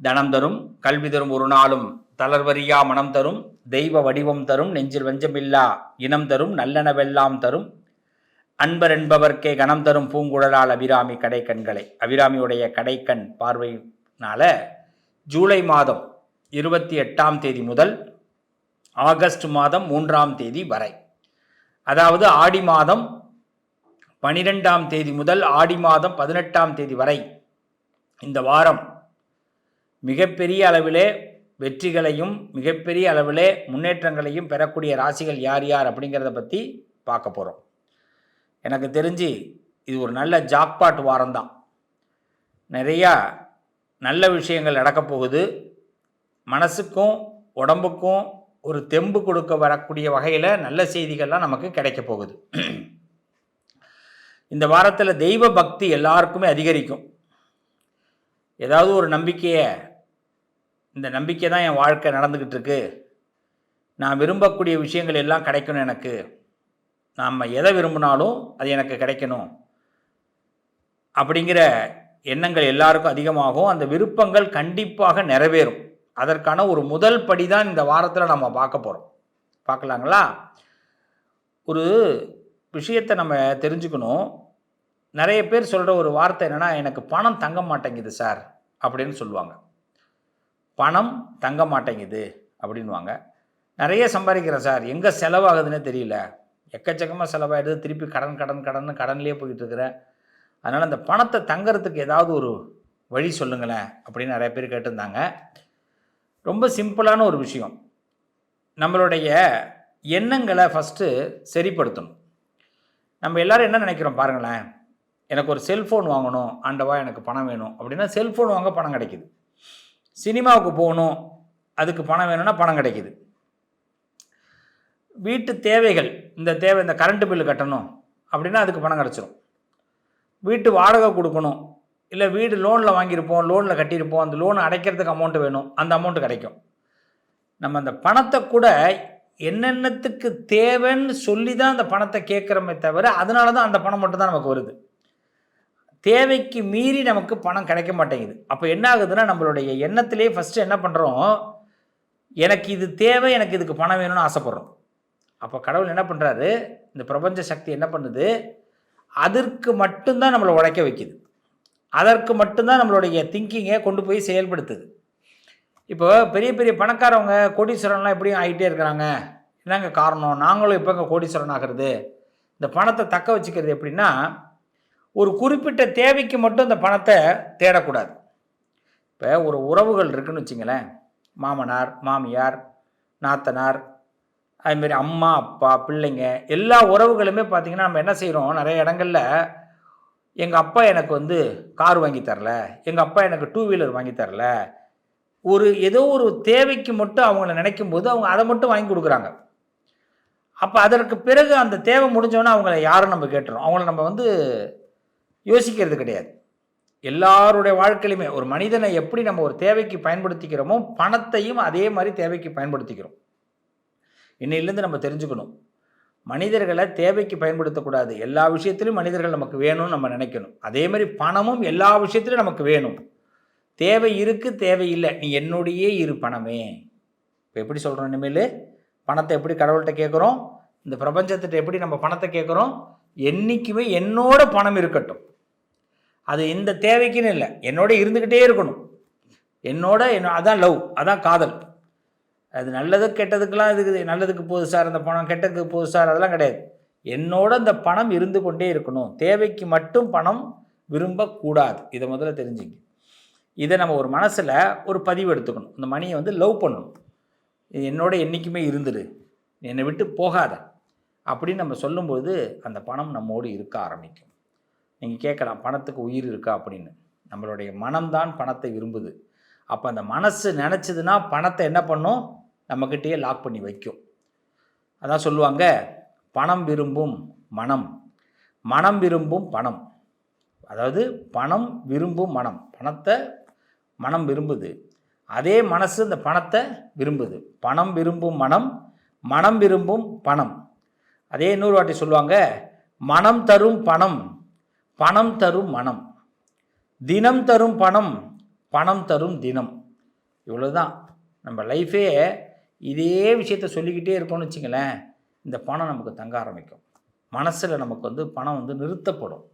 தனம் தரும் கல்வி தரும் ஒரு நாளும் தளர்வரியா மனம் தரும் தெய்வ வடிவம் தரும் நெஞ்சில் வஞ்சமில்லா இனம் தரும் நல்லனவெல்லாம் தரும். அன்பர் என்பவர்க்கே கணம் தரும் பூங்குழலால் அபிராமி கடை கண்களை அபிராமியுடைய கடைக்கண் பார்வையினால ஜூலை மாதம் இருபத்தி எட்டாம் தேதி முதல் ஆகஸ்ட் மாதம் மூன்றாம் தேதி வரை. அதாவது ஆடி மாதம் பனிரெண்டாம் தேதி முதல் ஆடி மாதம் பதினெட்டாம் தேதி வரை இந்த வாரம் மிகப்பெரிய அளவிலே வெற்றிகளையும் மிகப்பெரிய அளவிலே முன்னேற்றங்களையும் பெறக்கூடிய ராசிகள் யார் யார் அப்படிங்கிறத பற்றி பார்க்க போகிறோம் எனக்கு தெரிஞ்சு இது ஒரு நல்ல ஜாக்பாட் வாரம்தான் நிறையா நல்ல விஷயங்கள் நடக்கப் போகுது. மனசுக்கும் உடம்புக்கும் ஒரு தெம்பு கொடுக்க வரக்கூடிய வகையில் நல்ல செய்திகள்லாம் நமக்கு கிடைக்க போகுது. இந்த வாரத்தில் தெய்வ பக்தி எல்லாருக்குமே அதிகரிக்கும். ஏதாவது ஒரு நம்பிக்கையை இந்த நம்பிக்கை தான் என் வாழ்க்கை நடந்துக்கிட்டு இருக்கு. நான் விரும்பக்கூடிய விஷயங்கள் எல்லாம் கிடைக்கணும் எனக்கு. நாம் எதை விரும்பினாலும் அது எனக்கு கிடைக்கணும். அப்படிங்கிற எண்ணங்கள் எல்லாருக்கும் அதிகமாகும். அந்த விருப்பங்கள் கண்டிப்பாக நிறைவேறும். அதற்கான ஒரு முதல் படி தான் இந்த வாரத்தில் நம்ம பார்க்க போகிறோம் பார்க்கலாங்களா? ஒரு விஷயத்தை நம்ம தெரிஞ்சுக்கணும். நிறைய பேர் சொல்கிற ஒரு வார்த்தை என்னென்னா எனக்கு பணம் தங்க மாட்டேங்குது சார். அப்படின்னு சொல்லுவாங்க. பணம் தங்க மாட்டேங்குது அப்படின்வாங்க நிறைய சம்பாதிக்கிறேன் சார். எங்கே செலவாகுதுன்னே தெரியல. எக்கச்சக்கமாக செலவாயிடுது. திருப்பி கடன் கடன் கடன் கடன்லேயே போயிட்டு இருக்கிறேன். அதனால் அந்த பணத்தை தங்கறதுக்கு ஏதாவது ஒரு வழி சொல்லுங்களேன் அப்படின்னு நிறைய பேர் கேட்டிருந்தாங்க. ரொம்ப சிம்பிளான ஒரு விஷயம். நம்மளுடைய எண்ணங்களை ஃபஸ்ட்டு சரிப்படுத்தணும். நம்ம எல்லோரும் என்ன நினைக்கிறோம் பாருங்களேன். எனக்கு ஒரு செல்ஃபோன் வாங்கணும் ஆண்டவா எனக்கு பணம் வேணும். அப்படின்னா செல்ஃபோன் வாங்க பணம் கிடைக்குது. சினிமாவுக்கு போகணும் அதுக்கு பணம் வேணும்னா பணம் கிடைக்குது. வீட்டு தேவைகள் இந்த தேவை இந்த கரண்ட் பில்லு கட்டணும் அப்படின்னா அதுக்கு பணம் கிடச்சிரும். வீட்டு வாடகை கொடுக்கணும் இல்லை வீடு லோனில் வாங்கியிருப்போம் லோனில் கட்டியிருப்போம் அந்த லோன் அடைக்கிறதுக்கு அமௌண்ட்டு வேணும் அந்த அமௌண்ட் கிடைக்கும். நம்ம அந்த பணத்தை கூட என்னென்னத்துக்கு தேவைன்னு சொல்லி தான் அந்த பணத்தை கேட்குறோமே தவிர அதனால தான் அந்த பணம் மட்டும் தான் நமக்கு வருது. தேவைக்கு மீறி நமக்கு பணம் கிடைக்க மாட்டேங்குது. அப்போ என்ன ஆகுதுன்னா நம்மளுடைய எண்ணத்திலே ஃபஸ்ட்டு என்ன பண்ணுறோம் எனக்கு இது தேவை எனக்கு இதுக்கு பணம் வேணும்னு ஆசைப்பட்றோம். அப்போ கடவுள் என்ன பண்ணுறாரு இந்த பிரபஞ்ச சக்தி என்ன பண்ணுது? அதற்கு மட்டும்தான் நம்மளை உழைக்க வைக்குது. அதற்கு மட்டும்தான் நம்மளுடைய திங்கிங்கை கொண்டு போய் செயல்படுத்துது. இப்போ பெரிய பெரிய பணக்காரவங்க கோடீஸ்வரன்லாம் எப்படியும் ஆகிட்டே இருக்கிறாங்க. என்னங்க காரணம்? நாங்களும் எப்போங்க கோடீஸ்வரன் ஆகிறது? இந்த பணத்தை தக்க வச்சுக்கிறது எப்படின்னா ஒரு குறிப்பிட்ட தேவைக்கு மட்டும் இந்த பணத்தை தேடக்கூடாது. இப்போ ஒரு உறவுகள் இருக்குன்னு வச்சுங்களேன். மாமனார் மாமியார் நாத்தனார் அதுமாரி அம்மா அப்பா பிள்ளைங்க எல்லா உறவுகளுமே பார்த்திங்கன்னா நம்ம என்ன செய்கிறோம் நிறைய இடங்களில் எங்கள் அப்பா எனக்கு வந்து கார் வாங்கி தரல. எங்கள் அப்பா எனக்கு டூ வீலர் வாங்கி தரல. ஒரு ஏதோ ஒரு தேவைக்கு மட்டும் அவங்கள நினைக்கும் போது அவங்க அதை மட்டும் வாங்கி கொடுக்குறாங்க. அப்போ அதற்கு பிறகு அந்த தேவை முடிஞ்சோன்னே அவங்கள யாரும் நம்ம கேட்டுறோம். அவங்கள நம்ம வந்து யோசிக்கிறது கிடையாது. எல்லாருடைய வாழ்க்கையிலுமே ஒரு மனிதனை எப்படி நம்ம ஒரு தேவைக்கு பயன்படுத்திக்கிறோமோ பணத்தையும் அதே மாதிரி தேவைக்கு பயன்படுத்திக்கிறோம். இன்னையிலேருந்து நம்ம தெரிஞ்சுக்கணும். மனிதர்களை தேவைக்கு பயன்படுத்தக்கூடாது. எல்லா விஷயத்திலும் மனிதர்கள் நமக்கு வேணும்னு நம்ம நினைக்கணும். அதே மாதிரி பணமும் எல்லா விஷயத்திலும் நமக்கு வேணும். தேவை இருக்குது தேவையில்லை நீ என்னுடைய இரு பணமே. இப்போ எப்படி சொல்கிறோம் இனிமேல்? பணத்தை எப்படி கடவுள்கிட்ட கேட்குறோம்? இந்த பிரபஞ்சத்திட்ட எப்படி நம்ம பணத்தை கேட்குறோம்? என்றைக்குமே என்னோட பணம் இருக்கட்டும். அது இந்த தேவைக்குன்னு இல்லை. என்னோட இருந்துக்கிட்டே இருக்கணும். என்னோட என்ன அதான் லவ் அதான் காதல். அது நல்லது கெட்டதுக்கெலாம் இதுக்கு நல்லதுக்கு போகுது சார் அந்த பணம் கெட்டதுக்கு போகுது சார் அதெல்லாம் கிடையாது. என்னோட இந்த பணம் இருந்து கொண்டே இருக்கணும். தேவைக்கு மட்டும் பணம் விரும்பக்கூடாது. இதை முதல்ல தெரிஞ்சுங்க. இதை நம்ம ஒரு மனசில் ஒரு பதிவு எடுத்துக்கணும். இந்த மணியை வந்து லவ் பண்ணணும். இது என்னோட என்றைக்குமே இருந்துடு என்னை விட்டு போகாத. அப்படின்னு நம்ம சொல்லும்போது அந்த பணம் நம்மோடு இருக்க ஆரம்பிக்கும். நீங்கள் கேட்கலாம் பணத்துக்கு உயிர் இருக்கா? அப்படின்னு. நம்மளுடைய மனம்தான் பணத்தை விரும்புது. அப்போ அந்த மனசு நினச்சதுன்னா பணத்தை என்ன பண்ணும்? நம்மக்கிட்டேயே லாக் பண்ணி வைக்கும். அதான் சொல்லுவாங்க பணம் விரும்பும் மனம். மனம் விரும்பும் பணம். அதாவது பணம் விரும்பும் மனம். பணத்தை மனம் விரும்புது. அதே மனசு இந்த பணத்தை விரும்புது. பணம் விரும்பும் மனம் மனம் விரும்பும் பணம். அதே இன்னொரு வாட்டி சொல்லுவாங்க மனம் தரும் பணம் பணம் தரும் மனம் தினம் தரும் பணம் பணம் தரும் தினம். இவ்வளோதான் நம்ம லைஃபே இதே விஷயத்த சொல்லிக்கிட்டே இருக்கோம்னு வச்சுங்களேன் இந்த பணம் நமக்கு தங்க ஆரம்பிக்கும். மனசில் நமக்கு வந்து பணம் வந்து நிறுத்தப்படும்.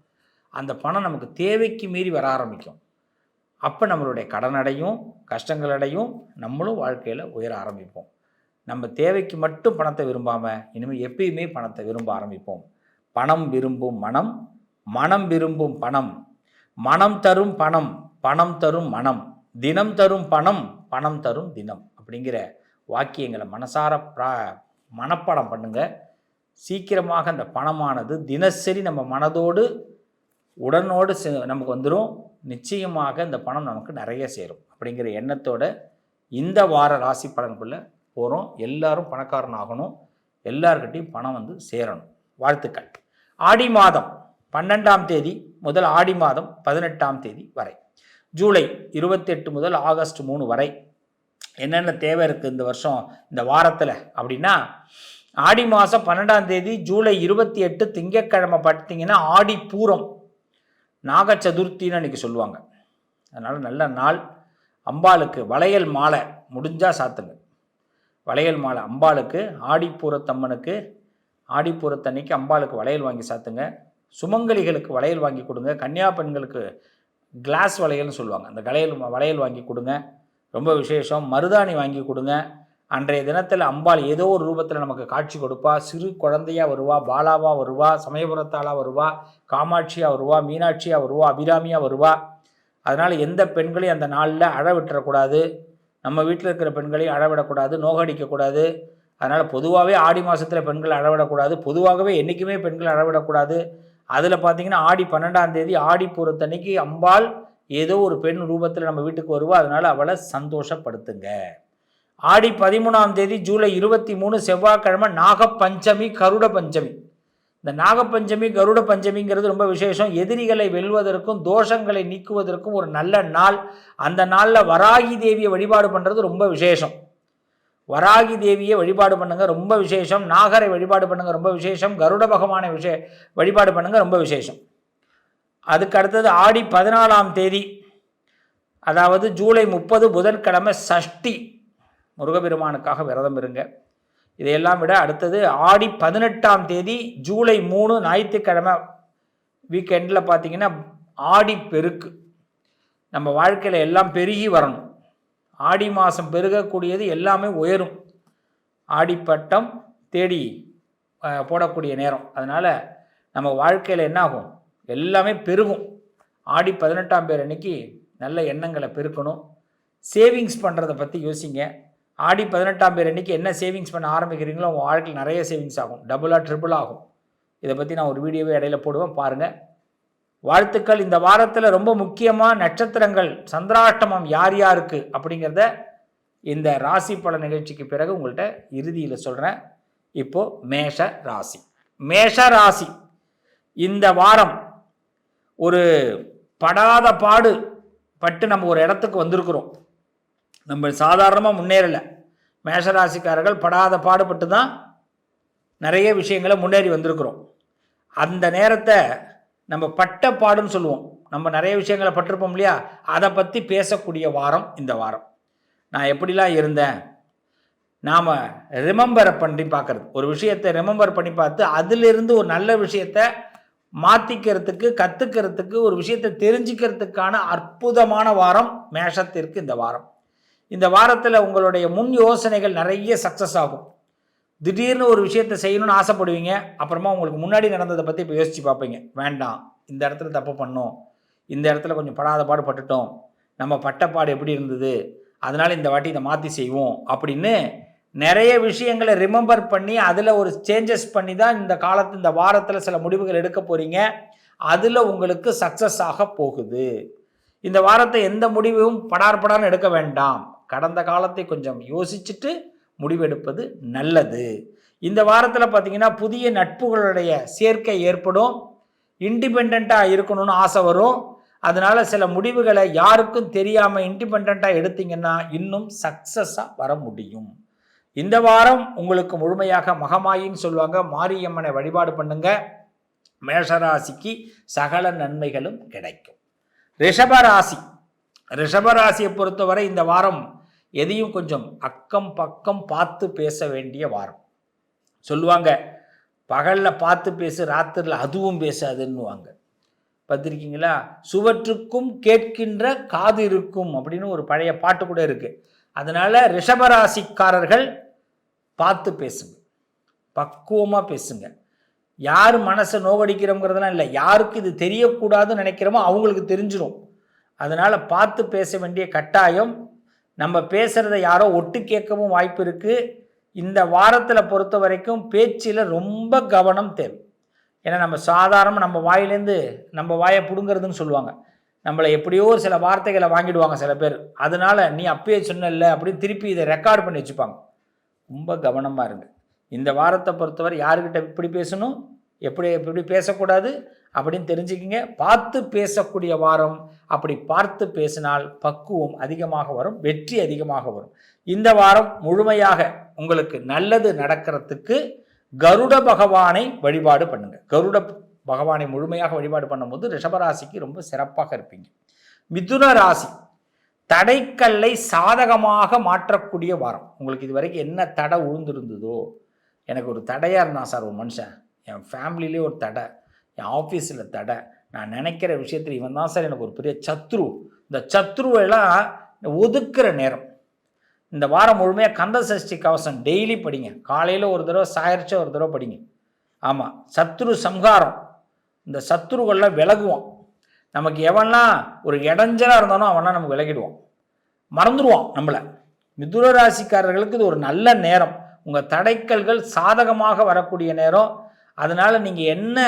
அந்த பணம் நமக்கு தேவைக்கு மீறி வர ஆரம்பிக்கும். அப்போ நம்மளுடைய கடனடையும் கஷ்டங்களடையும் நம்மளும் வாழ்க்கையில் உயர ஆரம்பிப்போம். நம்ம தேவைக்கு மட்டும் பணத்தை விரும்பாமல் இனிமேல் எப்பயுமே பணத்தை விரும்ப ஆரம்பிப்போம். பணம் விரும்பும் மனம் மனம் விரும்பும் பணம். மனம் தரும் பணம் பணம் தரும் மனம். தினம் தரும் பணம் பணம் தரும் தினம் அப்படிங்கிற வாக்கியங்களை மனசார ப்ரா மனப்பாடம் பண்ணுங்க. சீக்கிரமாக அந்த பணமானது தினசரி நம்ம மனதோடு உடனோடு நமக்கு வந்துடும் நிச்சயமாக இந்த பணம் நமக்கு நிறைய சேரும் அப்படிங்கிற எண்ணத்தோட இந்த வார ராசி பலனுக்குள்ளே போகிறோம் எல்லாரும் பணக்காரன் ஆகணும். எல்லார்கிட்டையும் பணம் வந்து சேரணும். வாழ்த்துக்கள். ஆடி மாதம் பன்னெண்டாம் தேதி முதல் ஆடி மாதம் பதினெட்டாம் தேதி வரை. ஜூலை இருபத்தெட்டு முதல் ஆகஸ்ட் மூணு வரை. என்னென்ன தேவை இருக்குது இந்த வருஷம் இந்த வாரத்தில் அப்படின்னா ஆடி மாதம் பன்னெண்டாம் தேதி ஜூலை இருபத்தி எட்டு திங்கட்கிழமை பார்த்தீங்கன்னா ஆடி பூரம் நாக சதுர்த்தின்னு அன்றைக்கி சொல்லுவாங்க. அதனால் நல்ல நாள். அம்பாளுக்கு வளையல் மாலை முடிஞ்சால் சாத்துங்க. வளையல் மாலை அம்பாளுக்கு ஆடிப்பூரத்தம்மனுக்கு ஆடிப்பூரத்தன்னைக்கு அம்பாளுக்கு வளையல் வாங்கி சாத்துங்க. சுமங்கலிகளுக்கு வளையல் வாங்கி கொடுங்க. கன்னியா பெண்களுக்கு கிளாஸ் வளையல்னு சொல்லுவாங்க. அந்த வளையல் வளையல் வாங்கி கொடுங்க. ரொம்ப விசேஷம். மருதாணி வாங்கி கொடுங்க. அன்றைய தினத்தில் அம்பாள் ஏதோ ஒரு ரூபத்தில் நமக்கு காட்சி கொடுப்பா. சிறு குழந்தையாக வருவா பாலாவாக வருவா சமயபுரத்தாளாக வருவா காமாட்சியாக வருவா மீனாட்சியாக வருவா அபிராமியாக வருவா. அதனால் எந்த பெண்களையும் அந்த நாளில் அழ விட்டுறக்கூடாது. நம்ம வீட்டில் இருக்கிற பெண்களையும் அளவிடக்கூடாது நோகடிக்கக்கூடாது. அதனால் பொதுவாகவே ஆடி மாதத்தில் பெண்கள் அளவிடக்கூடாது பொதுவாகவே என்றைக்குமே பெண்கள் அளவிடக்கூடாது அதில் பார்த்தீங்கன்னா ஆடி பன்னெண்டாம் தேதி ஆடி பூரத்தன்னைக்கு அம்பாள் ஏதோ ஒரு பெண் ரூபத்தில் நம்ம வீட்டுக்கு வருவா. அதனால் அவளை சந்தோஷப்படுத்துங்க. ஆடி பதிமூணாம் தேதி ஜூலை இருபத்தி மூணு செவ்வாய்க்கிழமை நாகப்பஞ்சமி கருட பஞ்சமி இந்த நாகப்பஞ்சமி கருட பஞ்சமிங்கிறது ரொம்ப விசேஷம். எதிரிகளை வெல்வதற்கும் தோஷங்களை நீக்குவதற்கும் ஒரு நல்ல நாள். அந்த நாளில் வராகி தேவியை வழிபாடு பண்ணுறது ரொம்ப விசேஷம். வராகி தேவியை வழிபாடு பண்ணுங்கள் ரொம்ப விசேஷம். நாகரை வழிபாடு பண்ணுங்க ரொம்ப விசேஷம். கருட பகவானை விஷய வழிபாடு பண்ணுங்கள் ரொம்ப விசேஷம். அதுக்கு அடுத்தது ஆடி பதினாலாம் தேதி அதாவது ஜூலை முப்பது புதன்கிழமை சஷ்டி. முருகபெருமானுக்காக விரதம் இருங்க. இதையெல்லாம் விட அடுத்தது ஆடி பதினெட்டாம் தேதி ஜூலை மூணு ஞாயிற்றுக்கிழமை வீக்கெண்டில் பார்த்தீங்கன்னா ஆடி பெருக்கு. நம்ம வாழ்க்கையில் எல்லாம் பெருகி வரணும். ஆடி மாதம் பெருகக்கூடியது எல்லாமே உயரும். ஆடிப்பட்டம் தேடி போடக்கூடிய நேரம். அதனால் நம்ம வாழ்க்கையில் என்னாகும்? எல்லாமே பெருகும். ஆடி பதினெட்டாம் பேர் அன்னைக்கு நல்ல எண்ணங்களை பெருக்கணும். சேவிங்ஸ் பண்ணுறதை பற்றி யோசிங்க. ஆடி பதினெட்டாம் பேர் அன்னைக்கு என்ன சேவிங்ஸ் பண்ண ஆரம்பிக்கிறீங்களோ உங்கள் வாழ்க்கையில் நிறைய சேவிங்ஸ் ஆகும். டபுளாக ட்ரிபிள் ஆகும். இதை பற்றி நான் ஒரு வீடியோவே இடையில போடுவேன் பாருங்கள் வாழ்த்துக்கள். இந்த வாரத்தில் ரொம்ப முக்கியமாக நட்சத்திரங்கள் சந்திராஷ்டமம் யார் யாருக்கு அப்படிங்கிறத இந்த ராசி பல நிகழ்ச்சிக்கு பிறகு உங்கள்கிட்ட இறுதியில் சொல்கிறேன் இப்போது மேஷ ராசி. மேஷ ராசி. இந்த வாரம் ஒரு படாத பாடு பட்டு நம்ம ஒரு இடத்துக்கு வந்திருக்கிறோம். நம்ம சாதாரணமாக முன்னேறலை. மேஷராசிக்காரர்கள் படாத பாடுபட்டு தான் நிறைய விஷயங்களை முன்னேறி வந்திருக்கிறோம். அந்த நேரத்தை நம்ம பட்ட பாடுன்னு சொல்லுவோம். நம்ம நிறைய விஷயங்களை பட்டிருப்போம் இல்லையா? அதை பற்றி பேசக்கூடிய வாரம் இந்த வாரம். நான் எப்படிலாம் இருந்தேன்? நாம் ரிமம்பரை பண்ணி பார்க்கறது. ஒரு விஷயத்தை ரிமம்பர் பண்ணி பார்த்து அதிலிருந்து ஒரு நல்ல விஷயத்தை மாற்றிக்கிறதுக்கு கற்றுக்கிறதுக்கு ஒரு விஷயத்தை தெரிஞ்சுக்கிறதுக்கான அற்புதமான வாரம் மேஷத்திற்கு இந்த வாரம். இந்த வாரத்தில் உங்களுடைய முன் யோசனைகள் நிறைய சக்ஸஸ் ஆகும். திடீர்னு ஒரு விஷயத்தை செய்யணும்னு ஆசைப்படுவீங்க. அப்புறமா உங்களுக்கு முன்னாடி நடந்ததை பற்றி இப்போ யோசித்து பார்ப்பீங்க. வேண்டாம். இந்த இடத்துல தப்பு பண்ணோம். இந்த இடத்துல கொஞ்சம் படாத பாடு பட்டுட்டோம் நம்ம பட்டப்பாடு எப்படி இருந்தது? அதனால் இந்த வாட்டி இதை மாற்றி செய்வோம் அப்படின்னு நிறைய விஷயங்களை ரிமெம்பர் பண்ணி அதில் ஒரு சேஞ்சஸ் பண்ணி தான் இந்த காலத்து இந்த வாரத்தில் சில முடிவுகள் எடுக்க போகிறீங்க அதில் உங்களுக்கு சக்ஸஸ் ஆக போகுது. இந்த வாரத்தை எந்த முடிவும் படார் படார்னு எடுக்க வேண்டாம். கடந்த காலத்தை கொஞ்சம் யோசிச்சுட்டு முடிவெடுப்பது நல்லது. இந்த வாரத்தில் பார்த்தீங்கன்னா புதிய நட்புகளுடைய சேர்க்கை ஏற்படும். இண்டிபெண்ட்டாக இருக்கணும்னு ஆசை வரும். அதனால் சில முடிவுகளை யாருக்கும் தெரியாமல் இண்டிபெண்ட்டாக எடுத்தீங்கன்னா இன்னும் சக்ஸஸாக வர முடியும். இந்த வாரம் உங்களுக்கு முழுமையாக மகமாயின்னு சொல்லுவாங்க. மாரியம்மனை வழிபாடு பண்ணுங்க. மேஷராசிக்கு சகல நன்மைகளும் கிடைக்கும். ரிஷபராசி ரிஷபராசியை பொறுத்தவரை இந்த வாரம் எதையும் கொஞ்சம் அக்கம் பக்கம் பார்த்து பேச வேண்டிய வாரம். சொல்லுவாங்க பகலில் பார்த்து பேசு ராத்திரியில் அதுவும் பேசாதுன்னுவாங்க. பார்த்துருக்கீங்களா? சுவற்றுக்கும் கேட்கின்ற காது இருக்கும் அப்படின்னு ஒரு பழைய பாட்டு கூட இருக்குது அதனால் ரிஷபராசிக்காரர்கள் பார்த்து பேசுங்க. பக்குவமாக பேசுங்க. யார் மனசை நோவடிக்கிறோங்கிறதெல்லாம் இல்லை. யாருக்கு இது தெரியக்கூடாதுன்னு நினைக்கிறோமோ அவங்களுக்கு தெரிஞ்சிடும் அதனால் பார்த்து பேச வேண்டிய கட்டாயம். நம்ம பேசுகிறத யாரோ ஒட்டு கேட்கவும் வாய்ப்பு இருக்குது இந்த வாரத்தில் பொறுத்த வரைக்கும் பேச்சில் ரொம்ப கவனம் தேவை. ஏன்னா நம்ம சாதாரண நம்ம வாயிலேருந்து நம்ம வாயை பிடுங்கிறதுன்னு சொல்லுவாங்க. நம்மளை எப்படியோ ஒரு சில வார்த்தைகளை வாங்கிடுவாங்க சில பேர். அதனால் நீ அப்பயே சொன்னல அப்படின்னு திருப்பி இதை ரெக்கார்ட் பண்ணி வச்சுப்பாங்க. ரொம்ப கவனமாக இருங்க. இந்த வாரத்தை பொறுத்தவரை யாருக்கிட்ட இப்படி பேசணும்? எப்படி எப்படி பேசக்கூடாது? அப்படின்னு தெரிஞ்சுக்கிங்க. பார்த்து பேசக்கூடிய வாரம் அப்படி பார்த்து பேசினால் பக்குவம் அதிகமாக வரும் வெற்றி அதிகமாக வரும். இந்த வாரம் முழுமையாக உங்களுக்கு நல்லது நடக்கிறதுக்கு கருட பகவானை வழிபாடு பண்ணுங்க. கருட பகவானை முழுமையாக வழிபாடு பண்ணும்போது ரிஷபராசிக்கு ரொம்ப சிறப்பாக இருப்பீங்க. மிதுன ராசி தடைக்கல்லை சாதகமாக மாற்றக்கூடிய வாரம். உங்களுக்கு இது வரைக்கும் என்ன தடை உழுந்திருந்ததோ எனக்கு ஒரு தடையாக இருந்தான் சார் ஒரு மனுஷன். என் ஃபேமிலியிலே ஒரு தடை என் ஆஃபீஸில் தடை. நான் நினைக்கிற விஷயத்தில் இவன் தான் சார் எனக்கு ஒரு பெரிய சத்ரு. இந்த சத்ருவெல்லாம் ஒதுக்குற நேரம். இந்த வாரம் முழுமையாக கந்த சஷ்டி கவசம் டெய்லி படிங்க. காலையில் ஒரு தடவை சாயரிச்சா ஒரு தடவை படிங்க. ஆமாம் சத்ரு சம்ஹாரம். இந்த சத்ருகள்லாம் விலகுவான். நமக்கு எவன்லாம் ஒரு இடைஞ்சலாக இருந்தானோ அவனா நமக்கு விலகிடுவான். மறந்துடுவான் நம்மளை. மிதுர ராசிக்காரர்களுக்கு இது ஒரு நல்ல நேரம். உங்கள் தடைக்கல்கள் சாதகமாக வரக்கூடிய நேரம். அதனால் நீங்கள் என்ன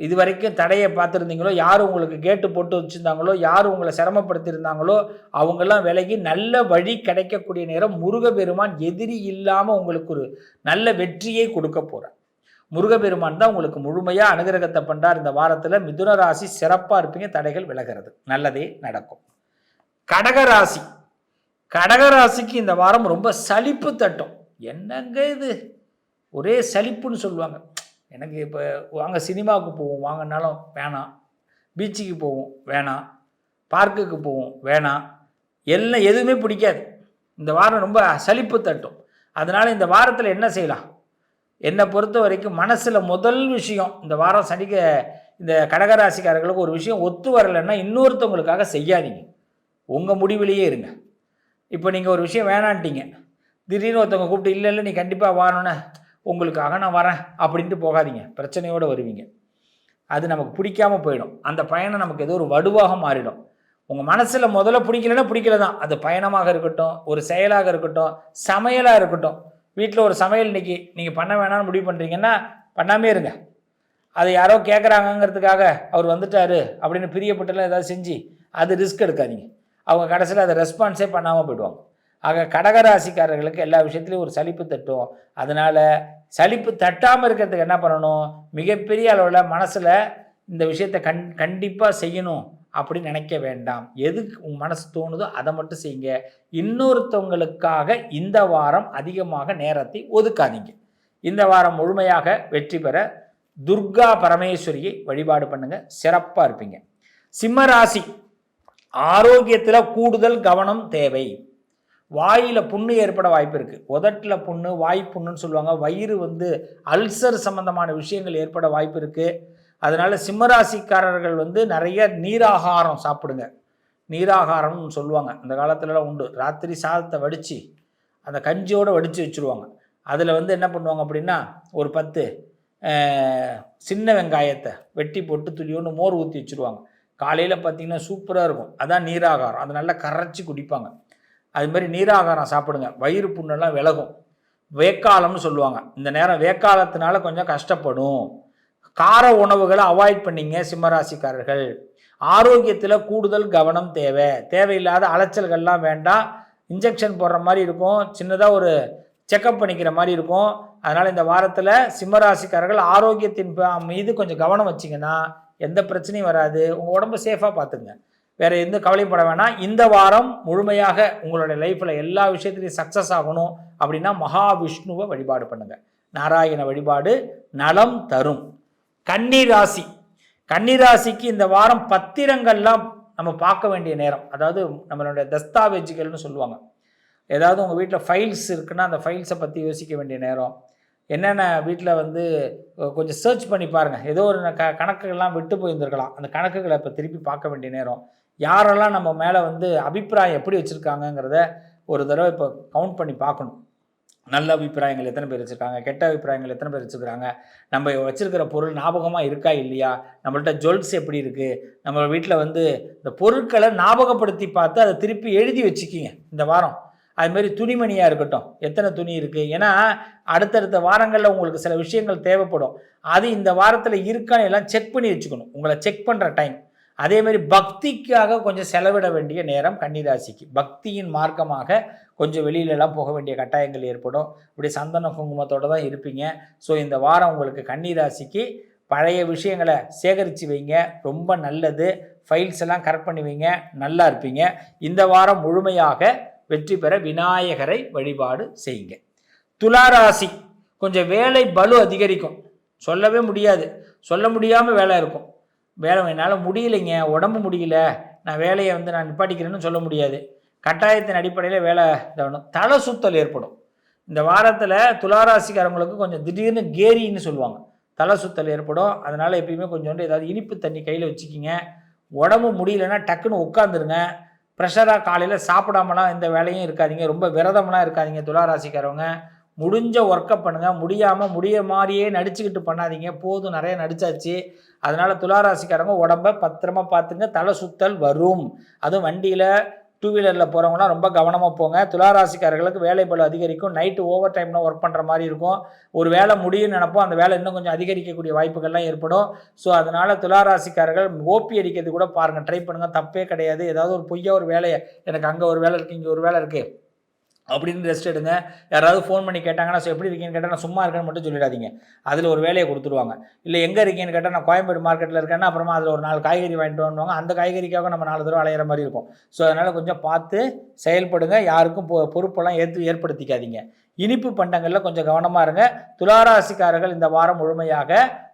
இது வரைக்கும் தடையை பார்த்துருந்தீங்களோ யார் உங்களுக்கு கேட்டு போட்டு வச்சுருந்தாங்களோ யார் உங்களை சிரமப்படுத்தியிருந்தாங்களோ அவங்கெல்லாம் விலகி நல்ல வழி கிடைக்கக்கூடிய நேரம் முருகபெருமான் எதிரி இல்லாமல் உங்களுக்கு ஒரு நல்ல வெற்றியை கொடுக்க போகிறார் முருகபெருமான் தான் உங்களுக்கு முழுமையாக அனுகிரகத்தை பண்ணுறார் இந்த வாரத்தில் மிதுன ராசி சிறப்பாக இருப்பீங்க. தடைகள் விலகிறது. நல்லதே நடக்கும். கடகராசி கடகராசிக்கு இந்த வாரம் ரொம்ப சலிப்பு தட்டும். என்னங்க இது? ஒரே சலிப்புன்னு சொல்லுவாங்க. எனக்கு இப்போ வாங்க சினிமாவுக்கு போவோம் வாங்கினாலும் வேணாம். பீச்சுக்கு போவோம் வேணாம். பார்க்குக்கு போவோம் வேணாம். எல்லாம் எதுவுமே பிடிக்காது. இந்த வாரம் ரொம்ப சலிப்பு தட்டும். அதனால் இந்த வாரத்தில் என்ன செய்யலாம்? என்னை பொறுத்த வரைக்கும் மனசில் முதல் விஷயம் இந்த வாரம் சனிக்க இந்த கடகராசிக்காரர்களுக்கு ஒரு விஷயம் ஒத்து வரலைன்னா இன்னொருத்தவங்களுக்காக செய்யாதீங்க. உங்கள் முடிவிலேயே இருங்க. இப்போ நீங்கள் ஒரு விஷயம் வேணான்ட்டீங்க. திடீர்னு ஒருத்தவங்க கூப்பிட்டு இல்லை இல்லை நீ கண்டிப்பாக வாரணுன்னு உங்களுக்காக நான் வரேன் அப்படின்ட்டு போகாதீங்க. பிரச்சனையோடு வருவீங்க. அது நமக்கு பிடிக்காம போயிடும். அந்த பயணம் நமக்கு ஏதோ ஒரு வடுவாக மாறிடும். உங்கள் மனசில் முதல்ல பிடிக்கலன்னா பிடிக்கல தான் அது பயணமாக இருக்கட்டும் ஒரு செயலாக இருக்கட்டும் சமையலாக இருக்கட்டும். வீட்டில் ஒரு சமையல் இன்னைக்கு நீங்கள் பண்ண வேணாம்னு முடிவு பண்ணுறீங்கன்னா பண்ணாமே இருங்க. அது யாரோ கேட்குறாங்கங்கிறதுக்காக அவர் வந்துட்டார் அப்படின்னு பிரியப்பட்டெல்லாம் ஏதாவது செஞ்சு அது ரிஸ்க் எடுக்காதீங்க. அவங்க கடைசியில் அதை ரெஸ்பான்ஸே பண்ணாமல் போயிடுவாங்க. ஆக கடகராசிக்காரர்களுக்கு எல்லா விஷயத்துலையும் ஒரு சலிப்பு தட்டும். அதனால் சலிப்பு தட்டாமல் இருக்கிறதுக்கு என்ன பண்ணணும்? மிகப்பெரிய அளவில் மனசில் இந்த விஷயத்தை கண் கண்டிப்பாக செய்யணும் அப்படின்னு நினைக்க வேண்டாம். எதுக்கு உங்கள் மனசு தோணுதோ அதை மட்டும் செய்யுங்க. இன்னொருத்தவங்களுக்காக இந்த வாரம் அதிகமாக நேரத்தை ஒதுக்காதீங்க. இந்த வாரம் முழுமையாக வெற்றி பெற துர்கா பரமேஸ்வரியை வழிபாடு பண்ணுங்கள் சிறப்பாக இருப்பீங்க. சிம்மராசி ஆரோக்கியத்தில் கூடுதல் கவனம் தேவை. வாயில் புண்ணு ஏற்பட வாய்ப்பு இருக்குது உதட்டில் புண்ணு வாய் புண்ணுன்னு சொல்லுவாங்க. வயிறு வந்து அல்சர் சம்மந்தமான விஷயங்கள் ஏற்பட வாய்ப்பு இருக்குது அதனால் சிம்மராசிக்காரர்கள் வந்து நிறைய நீராகாரம் சாப்பிடுங்க. நீராகாரம்னு சொல்லுவாங்க. அந்த காலத்துலலாம் உண்டு. ராத்திரி சாதத்தை வடித்து அந்த கஞ்சியோடு வடித்து வச்சுருவாங்க. அதில் வந்து என்ன பண்ணுவாங்க அப்படின்னா ஒரு பத்து சின்ன வெங்காயத்தை வெட்டி போட்டு துளியோன்னு மோர் ஊற்றி வச்சுருவாங்க. காலையில் பார்த்திங்கன்னா சூப்பராக இருக்கும். அதான் நீராகாரம். அதை நல்லா கரைச்சி குடிப்பாங்க. அது மாதிரி நீராகாரம் சாப்பிடுங்க. வயிறு புண்ணெல்லாம் விலகும். வேக்காலம்னு சொல்லுவாங்க. இந்த நேரம் வேக்காலத்தினால கொஞ்சம் கஷ்டப்படும். கார உணவுகளை அவாய்ட் பண்ணிங்க சிம்மராசிக்காரர்கள். ஆரோக்கியத்தில் கூடுதல் கவனம் தேவை. தேவையில்லாத அலைச்சல்கள்லாம் வேண்டாம். இன்ஜெக்ஷன் போடுற மாதிரி இருக்கும். சின்னதாக ஒரு செக்கப் பண்ணிக்கிற மாதிரி இருக்கும். அதனால் இந்த வாரத்தில் சிம்மராசிக்காரர்கள் ஆரோக்கியத்தின் மீது கொஞ்சம் கவனம் வச்சிங்கன்னா எந்த பிரச்சனையும் வராது. உங்கள் உடம்பு சேஃபாக பார்த்துங்க. வேறு எந்த கவலையும் பட வேணாம். இந்த வாரம் முழுமையாக உங்களுடைய லைஃப்பில் எல்லா விஷயத்துலையும் சக்ஸஸ் ஆகணும் அப்படின்னா மகாவிஷ்ணுவை வழிபாடு பண்ணுங்கள் நாராயண வழிபாடு நலம் தரும். கன்னிராசி. கன்னிராசிக்கு இந்த வாரம் பத்திரங்கள்லாம் நம்ம பார்க்க வேண்டிய நேரம். அதாவது நம்மளுடைய தஸ்தாவேஜுகள்னு சொல்லுவாங்க. ஏதாவது உங்கள் வீட்டில் ஃபைல்ஸ் இருக்குன்னா அந்த ஃபைல்ஸை பற்றி யோசிக்க வேண்டிய நேரம். என்னென்ன வீட்டில் வந்து கொஞ்சம் சர்ச் பண்ணி பாருங்கள் ஏதோ ஒரு க கணக்குகள்லாம் விட்டு போயிருந்திருக்கலாம். அந்த கணக்குகளை இப்போ திருப்பி பார்க்க வேண்டிய நேரம். யாரெல்லாம் நம்ம மேலே வந்து அபிப்பிராயம் எப்படி வச்சுருக்காங்கங்கிறத ஒரு தடவை இப்போ கவுண்ட் பண்ணி பார்க்கணும். நல்ல அபிப்பிராயங்கள் எத்தனை பேர் வச்சுருக்காங்க? கெட்ட அபிப்பிராயங்கள் எத்தனை பேர் வச்சுருக்காங்க நம்ம வச்சுருக்கிற பொருள் ஞாபகமாக இருக்கா இல்லையா? நம்மள்ட்ட ஜுவல்ஸ் எப்படி இருக்குது நம்ம வீட்டில் வந்து இந்த பொருட்களை ஞாபகப்படுத்தி பார்த்து அதை திருப்பி எழுதி வச்சுக்கிங்க இந்த வாரம். அதுமாரி துணிமணியாக இருக்கட்டும். எத்தனை துணி இருக்குது ஏன்னா அடுத்தடுத்த வாரங்களில் உங்களுக்கு சில விஷயங்கள் தேவைப்படும். அது இந்த வாரத்தில் இருக்கான்னு எல்லாம் செக் பண்ணி வச்சுக்கணும். உங்களை செக் பண்ணுற டைம் அதே மாதிரி பக்திக்காக கொஞ்சம் செலவிட வேண்டிய நேரம் கன்னிராசிக்கு. பக்தியின் மார்க்கமாக கொஞ்சம் வெளியிலலாம் போக வேண்டிய கட்டாயங்கள் ஏற்படும். இப்படி சந்தன குங்குமத்தோடு தான் இருப்பீங்க. ஸோ இந்த வாரம் உங்களுக்கு கன்னிராசிக்கு பழைய விஷயங்களை சேகரித்து வைங்க. ரொம்ப நல்லது. ஃபைல்ஸ் எல்லாம் கரெக்ட் பண்ணி வைங்க. நல்லா இருப்பீங்க. இந்த வாரம் முழுமையாக வெற்றி பெற விநாயகரை வழிபாடு செய்யுங்க. துளாராசி கொஞ்சம் வேலை பலு அதிகரிக்கும். சொல்லவே முடியாது. சொல்ல முடியாமல் வேலை இருக்கும். வேலை என்னால் முடியலைங்க உடம்பு முடியல நான் வேலையை வந்து நான் நிப்பாட்டிக்கிறேன்னு சொல்ல முடியாது. கட்டாயத்தின் அடிப்படையில் வேலை தவணும் தலை சுத்தல் ஏற்படும். இந்த வாரத்தில் துளாராசிக்காரங்களுக்கு கொஞ்சம் திடீர்னு கேரின்னு சொல்லுவாங்க. தலை சுத்தல் ஏற்படும். அதனால் எப்பயுமே கொஞ்சோண்டு ஏதாவது இனிப்பு தண்ணி கையில் வச்சுக்கிங்க. உடம்பு முடியலன்னா டக்குன்னு உட்காந்துருங்க ப்ரெஷராக காலையில் சாப்பிடாமலாம் எந்த வேலையும் இருக்காதிங்க. ரொம்ப விரதமெல்லாம் இருக்காதிங்க துளாராசிக்காரவங்க. முடிஞ்ச ஒர்க்கை பண்ணுங்கள் முடியாமல் முடிய மாதிரியே நடிச்சுக்கிட்டு பண்ணாதீங்க. போதும் நிறைய நடிச்சாச்சு. அதனால் துளாராசிக்காரங்க உடம்ப பத்திரமா பார்த்துங்க. தலை சுத்தல் வரும். அதுவும் வண்டியில் டூ வீலரில் போகிறவங்களாம் ரொம்ப கவனமாக போங்க. துளாராசிக்காரர்களுக்கு வேலை பளு அதிகரிக்கும். நைட்டு ஓவர் டைம்லாம் ஒர்க் பண்ணுற மாதிரி இருக்கும். ஒரு வேலை முடியும்னு நினப்போம். அந்த வேலை இன்னும் கொஞ்சம் அதிகரிக்கக்கூடிய வாய்ப்புகள்லாம் ஏற்படும். ஸோ அதனால் துளாராசிக்காரர்கள் ஓபி அடிக்கிறது கூட பாருங்கள் ட்ரை பண்ணுங்கள் தப்பே கிடையாது. ஏதாவது ஒரு பொய்யா ஒரு வேலையை. எனக்கு அங்கே ஒரு வேலை இருக்குது இங்கே ஒரு வேலை இருக்குது அப்படின்னு ரெஸ்ட் எடுங்க. யாராவது ஃபோன் பண்ணி கேட்டாங்கன்னா எப்படி இருக்கீங்கன்னு கேட்டால் நான் சும்மா இருக்கேன்னு மட்டும் சொல்லிடாதீங்க. அதில் ஒரு வேலையை கொடுத்துருவாங்க. இல்லை எங்கே இருக்கீங்கன்னு கேட்டால் நான் கோயம்பேடு மார்க்கெட்டில் இருக்கேன்னா அப்புறமா அதில் ஒரு நாலு காய்கறி வாங்கிட்டு வருவாங்க அந்த காய்கறிக்காக நம்ம நாலு தடவை அலையிற மாதிரி இருக்கும். ஸோ அதனால் கொஞ்சம் பார்த்து செயல்படுங்க. யாருக்கும் பொ பொறுப்பெல்லாம் ஏற்று ஏற்படுத்திக்காதீங்க. இனிப்பு பண்டங்களில் கொஞ்சம் கவனமாக இருங்க. துளாராசிக்காரர்கள் இந்த வாரம் முழுமையாக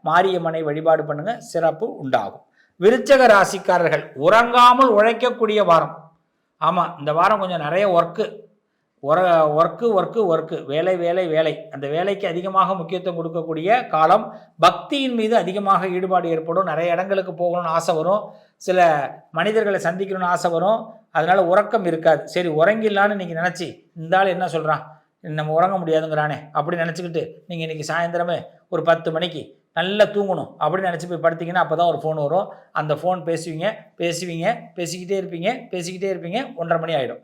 மாரியம்மனை வழிபாடு பண்ணுங்கள் சிறப்பு உண்டாகும். விருச்சக ராசிக்காரர்கள் உறங்காமல் உழைக்கக்கூடிய வாரம். ஆமாம் இந்த வாரம் கொஞ்சம் நிறைய ஒர்க்கு ஒர ஒர்க்கு ஒர்க்கு ஒர்க்கு வேலை வேலை வேலை. அந்த வேலைக்கு அதிகமாக முக்கியத்துவம் கொடுக்கக்கூடிய காலம் பக்தியின் மீது அதிகமாக ஈடுபாடு ஏற்படும். நிறைய இடங்களுக்கு போகணும்னு ஆசை வரும். சில மனிதர்களை சந்திக்கணும்னு ஆசை வரும். அதனால் உறக்கம் இருக்காது. சரி உறங்கிடலான்னு நீங்கள் நினச்சி இந்த ஆள் என்ன சொல்கிறான் நம்ம உறங்க முடியாதுங்கிறானே அப்படி நினச்சிக்கிட்டு நீங்கள் இன்றைக்கி சாயந்தரமே ஒரு பத்து மணிக்கு நல்லா தூங்கணும் அப்படின்னு நினச்சி போய் படுத்திங்கன்னா அப்போ தான் ஒரு ஃபோன் வரும். அந்த ஃபோன் பேசுவீங்க பேசுவீங்க பேசிக்கிட்டே இருப்பீங்க பேசிக்கிட்டே இருப்பீங்க. ஒன்றரை மணி ஆகிடும்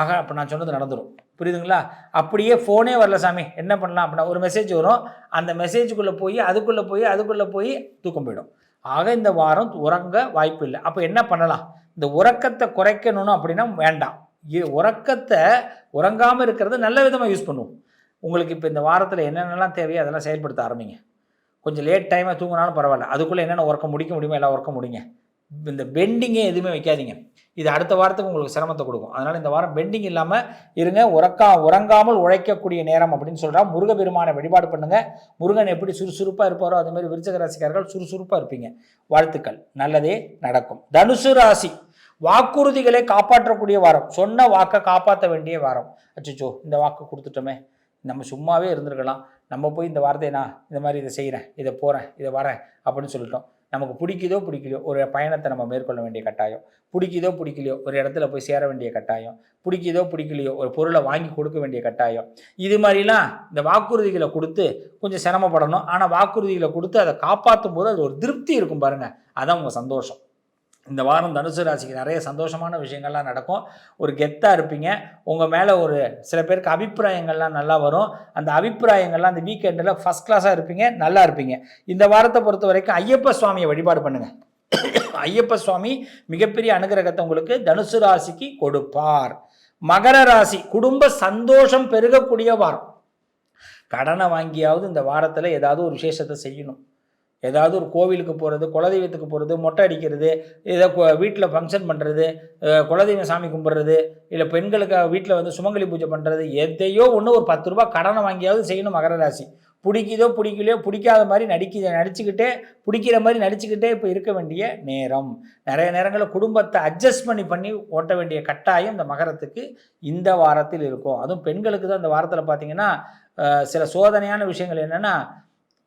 ஆக அப்போ நான் சொன்னது நடந்துடும் புரியுதுங்களா? அப்படியே ஃபோனே வரல சாமி. என்ன பண்ணலாம் அப்படின்னா ஒரு மெசேஜ் வரும். அந்த மெசேஜுக்குள்ளே போய் அதுக்குள்ளே போய் அதுக்குள்ளே போய் தூக்கம் போயிடும். ஆக இந்த வாரம் உறங்க வாய்ப்பு இல்லை. அப்போ என்ன பண்ணலாம்? இந்த உறக்கத்தை குறைக்கணும்னு அப்படின்னா வேண்டாம். உறக்கத்தை உறங்காமல் இருக்கிறத நல்ல விதமாக யூஸ் பண்ணுவோம். உங்களுக்கு இப்போ இந்த வாரத்தில் என்னென்னலாம் தேவையோ அதெல்லாம் செயல்படுத்த ஆரம்பிங்க. கொஞ்சம் லேட் டைமாக தூங்கினாலும் பரவாயில்ல. அதுக்குள்ளே என்னென்ன உறக்க முடிக்க முடியுமோ எல்லாம் உறக்க முடிங்க. இந்த பெண்டிங்கே எதுவுமே வைக்காதீங்க. இது அடுத்த வாரத்துக்கு உங்களுக்கு சிரமத்தை கொடுக்கும். அதனால் இந்த வாரம் பெண்டிங் இல்லாமல் இருங்க. உறக்கா உறங்காமல் உழைக்கக்கூடிய நேரம் அப்படின்னு சொல்கிறா முருகபெருமானை வழிபாடு பண்ணுங்க. முருகன் எப்படி சுறுசுறுப்பாக இருப்பாரோ அதே மாதிரி விருச்சக ராசிக்காரர்கள் சுறுசுறுப்பாக இருப்பீங்க. வாழ்த்துக்கள். நல்லதே நடக்கும். தனுசு ராசி. வாக்குறுதிகளை காப்பாற்றக்கூடிய வாரம். சொன்ன வாக்கை காப்பாற்ற வேண்டிய வாரம். அச்சச்சோ இந்த வாக்கு கொடுத்துட்டோமே. நம்ம சும்மாவே இருந்திருக்கலாம். நம்ம போய் இந்த வார்த்தையை நான் இந்த மாதிரி இதை செய்கிறேன் இதை போகிறேன் இதை வரேன் அப்படின்னு சொல்லிட்டோம். நமக்கு பிடிக்குதோ பிடிக்கலையோ ஒரு பயணத்தை நம்ம மேற்கொள்ள வேண்டிய கட்டாயம். பிடிக்குதோ பிடிக்கலையோ ஒரு இடத்துல போய் சேர வேண்டிய கட்டாயம். பிடிக்குதோ பிடிக்கலையோ ஒரு பொருளை வாங்கி கொடுக்க வேண்டிய கட்டாயம். இது மாதிரிலாம் இந்த வாக்குறுதிகளை கொடுத்து கொஞ்சம் சிரமப்படணும். ஆனால் வாக்குறுதிகளை கொடுத்து அதை காப்பாற்றும் போது அது ஒரு திருப்தி இருக்கும் பாருங்க. அதான் உங்கள் சந்தோஷம். இந்த வாரம் தனுசு ராசிக்கு நிறைய சந்தோஷமான விஷயங்கள்லாம் நடக்கும். ஒரு கெத்தாக இருப்பீங்க. உங்கள் மேலே ஒரு சில பேருக்கு அபிப்பிராயங்கள்லாம் நல்லா வரும். அந்த அபிப்பிராயங்கள்லாம் அந்த வீக்கெண்டில் ஃபஸ்ட் கிளாஸாக இருப்பீங்க நல்லா இருப்பீங்க. இந்த வாரத்தை பொறுத்த வரைக்கும் ஐயப்ப சுவாமியை வழிபாடு பண்ணுங்கள் ஐயப்ப சுவாமி மிகப்பெரிய அனுகிரகத்தை உங்களுக்கு தனுசு ராசிக்கு கொடுப்பார். மகர ராசி குடும்ப சந்தோஷம் பெருகக்கூடிய வாரம். கடனை வாங்கியாவது இந்த வாரத்தில் ஏதாவது ஒரு விசேஷத்தை செய்யணும். ஏதாவது ஒரு கோவிலுக்கு போகிறது குலதெய்வத்துக்கு போகிறது மொட்டை அடிக்கிறது ஏதோ வீட்டில் ஃபங்க்ஷன் பண்ணுறது குலதெய்வம் சாமி கும்பிட்றது இல்லை பெண்களுக்கு வீட்டில் வந்து சுமங்கலி பூஜை பண்ணுறது எதையோ ஒன்று ஒரு பத்து ரூபா கடனை வாங்கியாவது செய்யணும் மகர ராசி. பிடிக்குதோ பிடிக்கலையோ பிடிக்காத மாதிரி நடிக்க நடிச்சுக்கிட்டே பிடிக்கிற மாதிரி நடிச்சுக்கிட்டே இப்போ இருக்க வேண்டிய நேரம். நிறைய நேரங்களில் குடும்பத்தை அட்ஜஸ்ட் பண்ணி பண்ணி ஓட்ட வேண்டிய கட்டாயம் இந்த மகரத்துக்கு இந்த வாரத்தில் இருக்கும். அதுவும் பெண்களுக்கு தான் இந்த வாரத்தில் பார்த்திங்கன்னா சில சோதனையான விஷயங்கள் என்னென்னா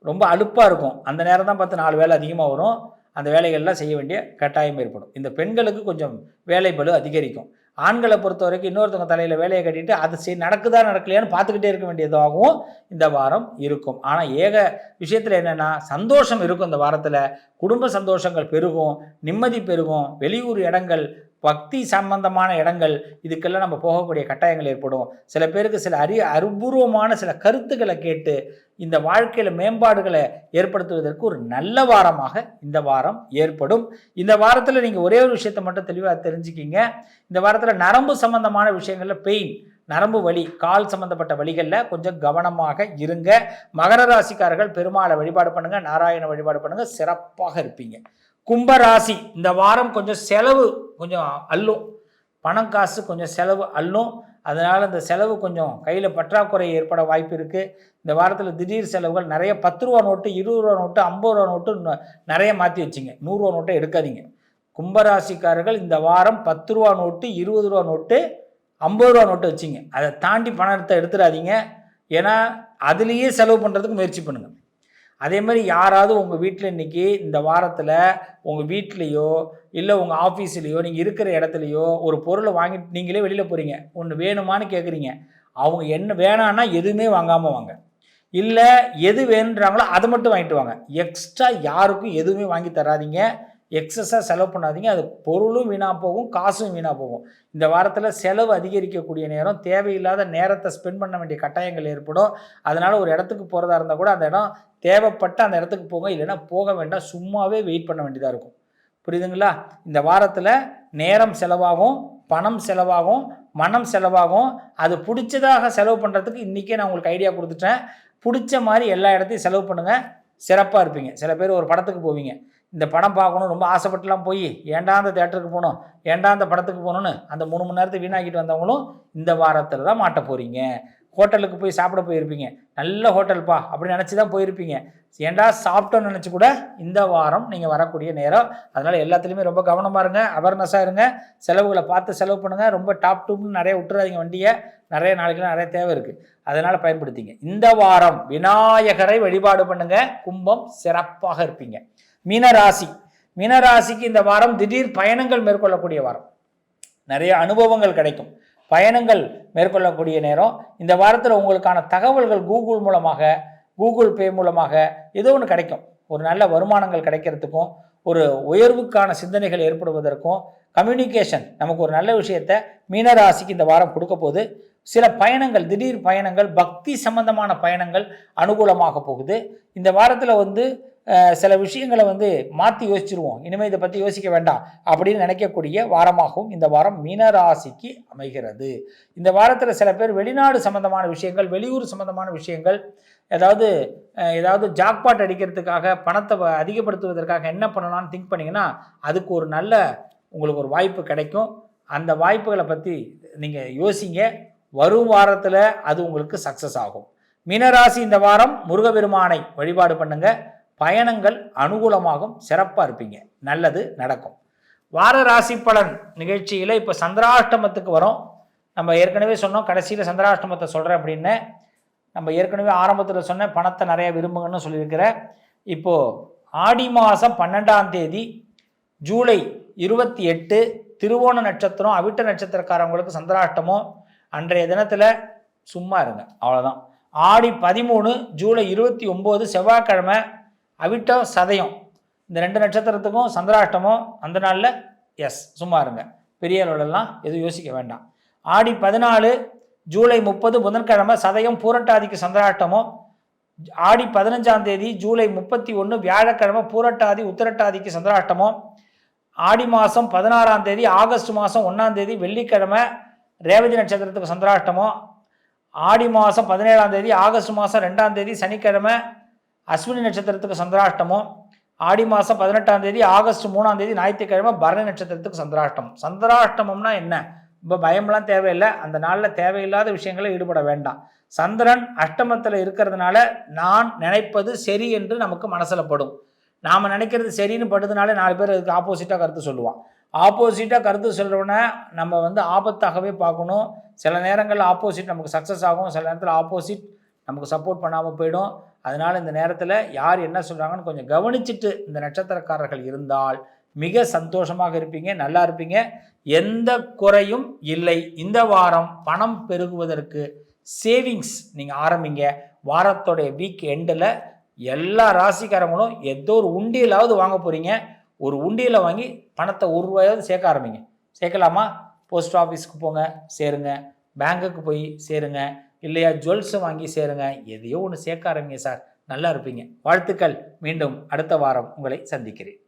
ரொம்ப அலுப்பாக இருக்கும். அந்த நேரம் தான் பார்த்து நாலு வேலை அதிகமாக வரும். அந்த வேலைகள்லாம் செய்ய வேண்டிய கட்டாயம் ஏற்படும். இந்த பெண்களுக்கு கொஞ்சம் வேலை பலு அதிகரிக்கும். ஆண்களை பொறுத்த வரைக்கும் இன்னொருத்தவங்க தலையில் வேலையை கட்டிட்டு அது சரி நடக்குதா நடக்கலையான்னு பார்த்துக்கிட்டே இருக்க வேண்டியதாகவும் இந்த வாரம் இருக்கும். ஆனால் ஏக விஷயத்தில் என்னென்னா சந்தோஷம் இருக்கும் இந்த வாரத்தில். குடும்ப சந்தோஷங்கள் பெருகும். நிம்மதி பெருகும். வெளியூர் இடங்கள் பக்தி சம்பந்தமான இடங்கள் இதுக்கெல்லாம் நம்ம போகக்கூடிய கட்டாயங்கள் ஏற்படும். சில பேருக்கு சில அரிய அற்பூர்வமான சில கருத்துக்களை கேட்டு இந்த வாழ்க்கையில் மேம்பாடுகளை ஏற்படுத்துவதற்கு ஒரு நல்ல வாரமாக இந்த வாரம் ஏற்படும். இந்த வாரத்தில் நீங்கள் ஒரே ஒரு விஷயத்தை மட்டும் தெளிவாக தெரிஞ்சுக்கிங்க. இந்த வாரத்தில் நரம்பு சம்பந்தமான விஷயங்களில் பெயின் நரம்பு வலி கால் சம்பந்தப்பட்ட வழிகளில் கொஞ்சம் கவனமாக இருங்க. மகர ராசிக்காரர்கள் பெருமாளை வழிபாடு பண்ணுங்கள் நாராயண வழிபாடு பண்ணுங்கள் சிறப்பாக இருப்பீங்க. கும்பராசி இந்த வாரம் கொஞ்சம் செலவு கொஞ்சம் அள்ளும். பணம் காசு கொஞ்சம் செலவு அள்ளும். அதனால் இந்த செலவு கொஞ்சம் கையில் பற்றாக்குறை ஏற்பட வாய்ப்பு இருக்குது இந்த வாரத்தில் திடீர் செலவுகள் நிறைய பத்து ரூபா நோட்டு இருபது ரூபா நோட்டு ஐம்பது ரூபா நோட்டு நிறைய மாற்றி வச்சிங்க. நூறுரூவா நோட்டை எடுக்காதீங்க. கும்பராசிக்காரர்கள் இந்த வாரம் பத்து ரூபா நோட்டு இருபது ரூபா நோட்டு ஐம்பது ரூபா நோட்டு வச்சிங்க. அதை தாண்டி பணத்தை எடுத்துடாதீங்க. ஏன்னா அதுலேயே செலவு பண்ணுறதுக்கு முயற்சி பண்ணுங்கள் அதே மாதிரி யாராவது உங்கள் வீட்டில் இன்றைக்கி இந்த வாரத்தில் உங்கள் வீட்லேயோ இல்லை உங்கள் ஆஃபீஸ்லேயோ நீங்கள் இருக்கிற இடத்துலையோ ஒரு பொருளை வாங்கிட்டு நீங்களே வெளியில் போகிறீங்க ஒன்று வேணுமான்னு கேட்குறீங்க அவங்க என்ன வேணான்னா எதுவுமே வாங்காமல் வாங்க. இல்லை எது வேணுன்றாங்களோ அதை மட்டும் வாங்கிட்டு வாங்க. எக்ஸ்ட்ரா யாருக்கும் எதுவுமே வாங்கி தராதீங்க. எக்ஸஸாக செலவு பண்ணாதீங்க. அது பொருளும் வீணாக போகும் காசும் வீணாக போகும். இந்த வாரத்தில் செலவு அதிகரிக்கக்கூடிய நேரம் தேவையில்லாத நேரத்தை ஸ்பெண்ட் பண்ண வேண்டிய கட்டாயங்கள் ஏற்படும். அதனால் ஒரு இடத்துக்கு போகிறதா இருந்தால் கூட அந்த இடம் தேவைப்பட்ட அந்த இடத்துக்கு போங்க. இல்லைன்னா போக வேண்டாம். சும்மாவே வெயிட் பண்ண வேண்டியதாக இருக்கும். புரியுதுங்களா? இந்த வாரத்தில் நேரம் செலவாகும் பணம் செலவாகும் மனம் செலவாகும். அது பிடிச்சதாக செலவு பண்ணுறதுக்கு இன்றைக்கே நான் உங்களுக்கு ஐடியா கொடுத்துட்டேன். பிடிச்ச மாதிரி எல்லா இடத்தையும் செலவு பண்ணுங்கள் சிறப்பாக இருப்பீங்க. சில பேர் ஒரு படத்துக்கு போவீங்க. இந்த படம் பார்க்கணும் ரொம்ப ஆசைப்பட்டுலாம் போய் ஏன்டா அந்த தேட்டருக்கு போகணும்? ஏன்டா அந்த படத்துக்கு போகணும்னு? அந்த மூணு மணி நேரத்தை வீணாக்கிட்டு வந்தவங்களும் இந்த வாரத்தில் தான் மாட்ட போகிறீங்க ஹோட்டலுக்கு போய் சாப்பிட போயிருப்பீங்க. நல்ல ஹோட்டல்ப்பா அப்படின்னு நினச்சி தான் போயிருப்பீங்க. ஏன்டா சாப்பிட்டோன்னு நினச்சி கூட இந்த வாரம் நீங்கள் வரக்கூடிய நேரம். அதனால் எல்லாத்துலேயுமே ரொம்ப கவனமாக இருங்க அவேர்னஸாக இருங்க. செலவுகளை பார்த்து செலவு பண்ணுங்கள் ரொம்ப டாப் டூப்னு நிறைய விட்டுறாதீங்க வண்டியை. நிறைய நாளைக்குலாம் நிறைய தேவை இருக்குது அதனால் பயன்படுத்திங்க. இந்த வாரம் விநாயகரை வழிபாடு பண்ணுங்கள் கும்பம் சிறப்பாக இருப்பீங்க. மீனராசி. மீனராசிக்கு இந்த வாரம் திடீர் பயணங்கள் மேற்கொள்ளக்கூடிய வாரம். நிறைய அனுபவங்கள் கிடைக்கும். பயணங்கள் மேற்கொள்ளக்கூடிய நேரம். இந்த வாரத்தில் உங்களுக்கான தகவல்கள் கூகுள் மூலமாக கூகுள் பே மூலமாக ஏதோ ஒன்று கிடைக்கும். ஒரு நல்ல வருமானங்கள் கிடைக்கிறதுக்கும் ஒரு உயர்வுக்கான சிந்தனைகள் ஏற்படுவதற்கும் கம்யூனிகேஷன் நமக்கு ஒரு நல்ல விஷயத்தை மீனராசிக்கு இந்த வாரம் கொடுக்க போகுது. சில பயணங்கள் திடீர் பயணங்கள் பக்தி சம்பந்தமான பயணங்கள் அனுகூலமாக போகுது. இந்த வாரத்தில் வந்து சில விஷயங்களை வந்து மாற்றி யோசிச்சிருவோம். இனிமேல் இதை பற்றி யோசிக்க வேண்டாம். அப்படின்னு நினைக்கக்கூடிய வாரமாகவும் இந்த வாரம் மீனராசிக்கு அமைகிறது. இந்த வாரத்தில் சில பேர் வெளிநாடு சம்பந்தமான விஷயங்கள் வெளியூர் சம்பந்தமான விஷயங்கள் ஏதாவது ஏதாவது ஜாக்பாட் அடிக்கிறதுக்காக பணத்தை வ- அதிகப்படுத்துவதற்காக என்ன பண்ணலாம்னு திங்க் பண்ணிங்கன்னா அதுக்கு ஒரு நல்ல உங்களுக்கு ஒரு வாய்ப்பு கிடைக்கும். அந்த வாய்ப்புகளை பற்றி நீங்கள் யோசிங்க. வரும் வாரத்தில் அது உங்களுக்கு சக்ஸஸ் ஆகும். மீனராசி இந்த வாரம் முருகபெருமானை வழிபாடு பண்ணுங்கள் பயணங்கள் அனுகூலமாகும் சிறப்பாக இருப்பீங்க. நல்லது நடக்கும். வார ராசி பலன் நிகழ்ச்சியில் இப்போ சந்திராஷ்டமத்துக்கு வரோம். நம்ம ஏற்கனவே சொன்னோம் கடைசியில் சந்திராஷ்டமத்தை சொல்கிறேன் அப்படின்னு. நம்ம ஏற்கனவே ஆரம்பத்தில் சொன்ன பணத்தை நிறைய விரும்புங்கன்னு சொல்லியிருக்கிறேன் இப்போது ஆடி மாதம் பன்னெண்டாம் தேதி ஜூலை இருபத்தி எட்டு திருவோண நட்சத்திரம் அவிட்ட நட்சத்திரக்காரவங்களுக்கு சந்திராஷ்டமம். அன்றைய தினத்தில் சும்மா இருங்க அவ்வளோதான் ஆடி பதிமூணு ஜூலை இருபத்தி ஒம்பது செவ்வாய்க்கிழமை அவிட்டம் சதயம். இந்த ரெண்டு நட்சத்திரத்துக்கும் சந்திராஷ்டமம் அந்த நாளில் எஸ் சும்மா இருங்க. பெரிய அளவுலலாம் எதுவும் யோசிக்க வேண்டாம். ஆடி பதினாலு ஜூலை முப்பது புதன்கிழமை சதயம் பூரட்டாதிக்கு சந்திராஷ்டமம் ஆடி பதினஞ்சாம் தேதி ஜூலை முப்பத்தி ஒன்று வியாழக்கிழமை பூரட்டாதி உத்திரட்டாதிக்கு சந்திராஷ்டமம் ஆடி மாதம் பதினாறாம் தேதி ஆகஸ்ட் மாதம் ஒன்றாம் தேதி வெள்ளிக்கிழமை ரேவதி நட்சத்திரத்துக்கு சந்திராஷ்டமம் ஆடி மாதம் பதினேழாம் தேதி ஆகஸ்ட் மாதம் ரெண்டாம் தேதி சனிக்கிழமை அஸ்வினி நட்சத்திரத்துக்கு சந்திராஷ்டமம் ஆடி மாதம் பதினெட்டாம் தேதி ஆகஸ்ட் மூணாம் தேதி ஞாயிற்றுக்கிழமை பரணி நட்சத்திரத்துக்கு சந்திராஷ்டமம். சந்திராஷ்டமம்னா என்ன? இப்போ பயம்லாம் தேவையில்லை. அந்த நாளில் தேவையில்லாத விஷயங்களை ஈடுபட வேண்டாம். சந்திரன் அஷ்டமத்தில் இருக்கிறதுனால நான் நினைப்பது சரி என்று நமக்கு மனசில் படும். நாம் நினைக்கிறது சரின்னு படுறதுனால நாலு பேர் அதுக்கு ஆப்போசிட்டாக கருத்து சொல்லுவான். ஆப்போசிட்டாக கருத்து சொல்கிறவனை நம்ம வந்து ஆபத்தாகவே பார்க்கணும். சில நேரங்களில் ஆப்போசிட் நமக்கு சக்ஸஸ் ஆகும். சில நேரத்தில் ஆப்போசிட் நமக்கு சப்போர்ட் பண்ணாமல் போயிடும். அதனால் இந்த நேரத்தில் யார் என்ன சொல்கிறாங்கன்னு கொஞ்சம் கவனிச்சுட்டு இந்த நட்சத்திரக்காரர்கள் இருந்தால் மிக சந்தோஷமாக இருப்பீங்க நல்லா இருப்பீங்க. எந்த குறையும் இல்லை. இந்த வாரம் பணம் பெருகுவதற்கு சேவிங்ஸ் நீங்கள் ஆரம்பிங்க. வாரத்தோடைய வீக் எண்டில் எல்லா ராசிக்காரங்களும் ஏதோ ஒரு உண்டியலாவது வாங்க போகிறீங்க ஒரு உண்டியலை வாங்கி பணத்தை ஒரு ரூபாயாவது சேர்க்க ஆரம்பிங்க. சேர்க்கலாமா? போஸ்ட் ஆஃபீஸ்க்கு போங்க சேருங்க. பேங்க்குக்கு போய் சேருங்க. இல்லையா? ஜுவல்ஸை வாங்கி சேருங்க. எதையோ ஒன்று சேர்க்க ஆரம்பிங்க சார். நல்லா இருப்பீங்க. வாழ்த்துக்கள். மீண்டும் அடுத்த வாரம் உங்களை சந்திக்கிறேன்.